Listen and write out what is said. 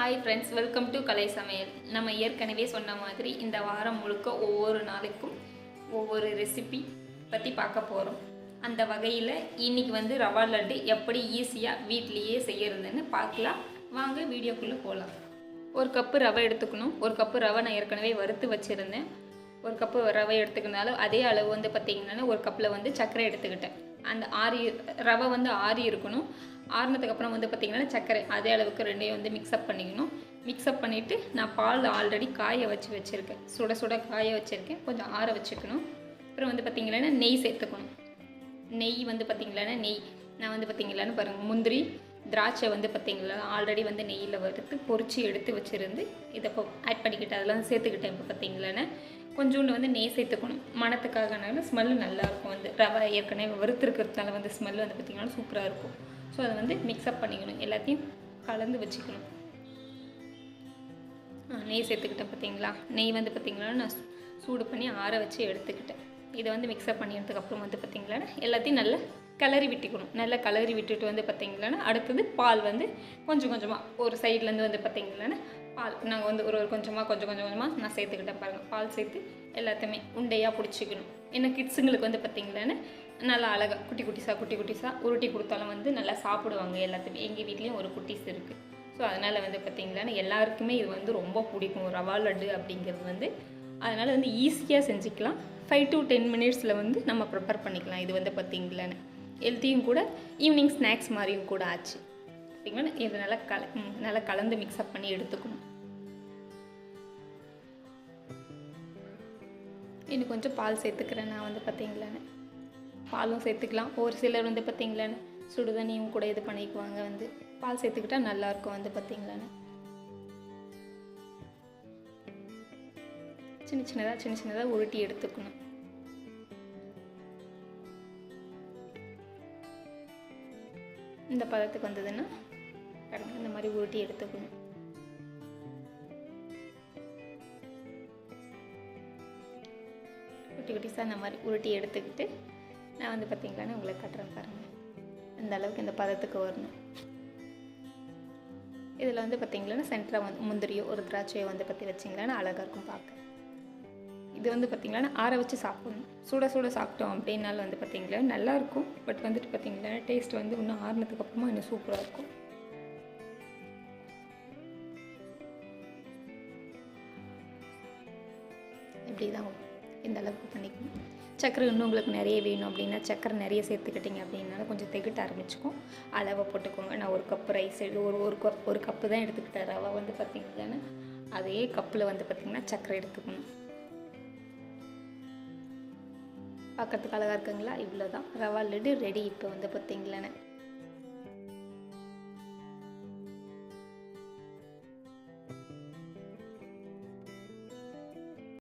Hi friends welcome to கலை சமையல் நம்ம ஏற்கனவே சொன்ன மாதிரி இந்த வாரம் முழுக்க ஒவ்வொரு நாளைக்கும் ஒவ்வொரு ரெசிபி பற்றி பார்க்க போகிறோம் அந்த வகையில் இன்னைக்கு வந்து ரவா லட்டு எப்படி ஈஸியாக வீட்லேயே செய்யறதுன்னு பார்க்கலாம். வாங்க வீடியோக்குள்ளே போகலாம் ஒரு கப்பு ரவை எடுத்துக்கணும். ஒரு கப்பு ரவை நான் ஏற்கனவே வறுத்து வச்சுருந்தேன். ஒரு கப்பு ரவை எடுத்துக்கனால அதே அளவு வந்து பார்த்திங்கன்னா ஒரு கப்பில் வந்து சர்க்கரை எடுத்துக்கிட்டேன். அந்த ஆறி ரவை வந்து ஆறி இருக்கணும். ஆறுனதுக்கு அப்புறம் வந்து பார்த்திங்கன்னா சர்க்கரை அதே அளவுக்கு ரெண்டையும் வந்து மிக்ஸ்அப் பண்ணிக்கணும். மிக்ஸ்அப் பண்ணிவிட்டு நான் பால் ஆல்ரெடி காய வச்சு வச்சுருக்கேன். சுட சுட காய வச்சுருக்கேன். கொஞ்சம் ஆற வச்சுக்கணும். அப்புறம் வந்து பார்த்திங்கன்னா நெய் சேர்த்துக்கணும். நெய் வந்து பார்த்திங்களான்னா நெய். நான் வந்து பார்த்திங்களான்னு பாருங்கள் முந்திரி திராட்சை வந்து பார்த்திங்களா ஆல்ரெடி வந்து நெய்யில் வறுத்து பொரிச்சு எடுத்து வச்சுருந்து இதை இப்போ ஆட் பண்ணிக்கிட்டு அதெல்லாம் சேர்த்துக்கிட்டேன் இப்போ பார்த்திங்களான்னு கொஞ்சோண்டு வந்து நெய் சேர்த்துக்கணும். மனத்துக்காகனாலும் ஸ்மெல்லு நல்லாயிருக்கும் வந்து. ரவை ஏற்கனவே வறுத்துருக்கிறதுனால வந்து ஸ்மெல் வந்து பார்த்திங்கன்னா சூப்பராக இருக்கும். ஸோ அதை வந்து மிக்ஸ்அப் பண்ணிக்கணும். எல்லாத்தையும் கலந்து வச்சுக்கணும். நெய் சேர்த்துக்கிட்டேன் பார்த்தீங்களா? நெய் வந்து பார்த்தீங்களா நான் சூடு பண்ணி ஆற வச்சு எடுத்துக்கிட்டேன். இதை வந்து மிக்ஸ்அப் பண்ணிக்கிறதுக்கப்புறம் வந்து பார்த்தீங்களா எல்லாத்தையும் நல்லா கிளறி விட்டுக்கணும். நல்லா கிளறி விட்டுட்டு வந்து பார்த்தீங்களா அடுத்தது பால் வந்து கொஞ்சம் கொஞ்சமாக ஒரு சைட்லேருந்து வந்து பார்த்தீங்களா பால். நாங்கள் வந்து ஒரு ஒரு கொஞ்சமாக கொஞ்சம் கொஞ்சம் கொஞ்சமாக நான் சேர்த்துக்கிட்டேன் பாருங்கள் பால் சேர்த்து எல்லாத்தையுமே உண்டையாக பிடிச்சிக்கணும். ஏன்னா கிட்ஸுங்களுக்கு வந்து பார்த்தீங்களான்னு நல்லா அழகாக குட்டி குட்டிஸாக குட்டி குட்டிஸாக உருட்டி கொடுத்தாலும் வந்து நல்லா சாப்பிடுவாங்க எல்லாத்தையுமே எங்கள் வீட்லேயும் ஒரு குட்டீஸ் இருக்குது ஸோ அதனால் வந்து பார்த்திங்கன்னா எல்லாருக்குமே இது வந்து ரொம்ப பிடிக்கும். ரவா லட்டு அப்படிங்கிறது வந்து. அதனால் வந்து ஈஸியாக செஞ்சுக்கலாம். ஃபைவ் டு டென் மினிட்ஸில் வந்து நம்ம ப்ரிப்பேர் பண்ணிக்கலாம். இது வந்து பார்த்திங்களான்னு ஹெல்த்தியும் கூட ஈவினிங் ஸ்நாக்ஸ் மாதிரியும் கூட ஆச்சு. பார்த்திங்கன்னா இது நல்லா கல நல்லா கலந்து மிக்ஸ்அப் பண்ணி எடுத்துக்கணும். இன்னும் கொஞ்சம் பால் சேர்த்துக்கிறேன் நான் வந்து பார்த்திங்களான்னு பாலும் சேர்த்துக்கலாம். ஒரு சிலர் வந்து பார்த்திங்களான்னு சுடுதண்ணியும் கூட இது பண்ணிக்குவாங்க வந்து. பால் சேர்த்துக்கிட்டா நல்லாயிருக்கும் வந்து பார்த்திங்களான்னு சின்ன சின்னதாக சின்ன சின்னதாக உருட்டி எடுத்துக்கணும். இந்த பதத்துக்கு வந்ததுன்னா பாருங்க இந்த மாதிரி உருட்டி எடுத்துக்கணும். குட்டி குட்டிஸாக இந்த மாதிரி உருட்டி எடுத்துக்கிட்டு நான் வந்து பார்த்தீங்களான்னு உங்களுக்கு கட்டுறேன் பாருங்கள் அந்த அளவுக்கு இந்த பதத்துக்கு வரணும். இதில் வந்து பார்த்தீங்களா சென்டராக வந்து முந்திரியோ ஒரு திராட்சையோ வந்து பற்றி வச்சிங்களான்னு அழகாக இருக்கும் பார்க்க. இது வந்து பார்த்தீங்களா ஆற வச்சு சாப்பிடணும். சுட சுட சாப்பிட்டோம் அப்படின்னாலும் வந்து பார்த்தீங்களா நல்லாயிருக்கும் பட் வந்துட்டு பார்த்தீங்களா டேஸ்ட் வந்து இன்னும் ஆறுனதுக்கு அப்புறமா இன்னும் சூப்பராக இருக்கும். இப்படி தான் இந்த அளவுக்கு பண்ணிக்கணும். சக்கரை இன்னும் உங்களுக்கு நிறைய வேணும் அப்படின்னா சக்கரை நிறைய சேர்த்துக்கிட்டிங்க அப்படின்னால கொஞ்சம் திகட்ட ஆரம்பிச்சுக்கும். அளவை போட்டுக்கோங்க. நான் ஒரு கப்பு ரைஸ் ஒரு ஒரு கப் ஒரு கப்பு தான் எடுத்துக்கிட்டேன். ரவை வந்து பார்த்திங்கன்னா அதே கப்பில் வந்து பார்த்திங்கன்னா சக்கரை எடுத்துக்கணும். பார்க்குறதுக்கு அழகாக இருக்குங்களா? இவ்வளோ தான் ரவா லட்டு ரெடி இப்போ வந்து பார்த்திங்களான்னு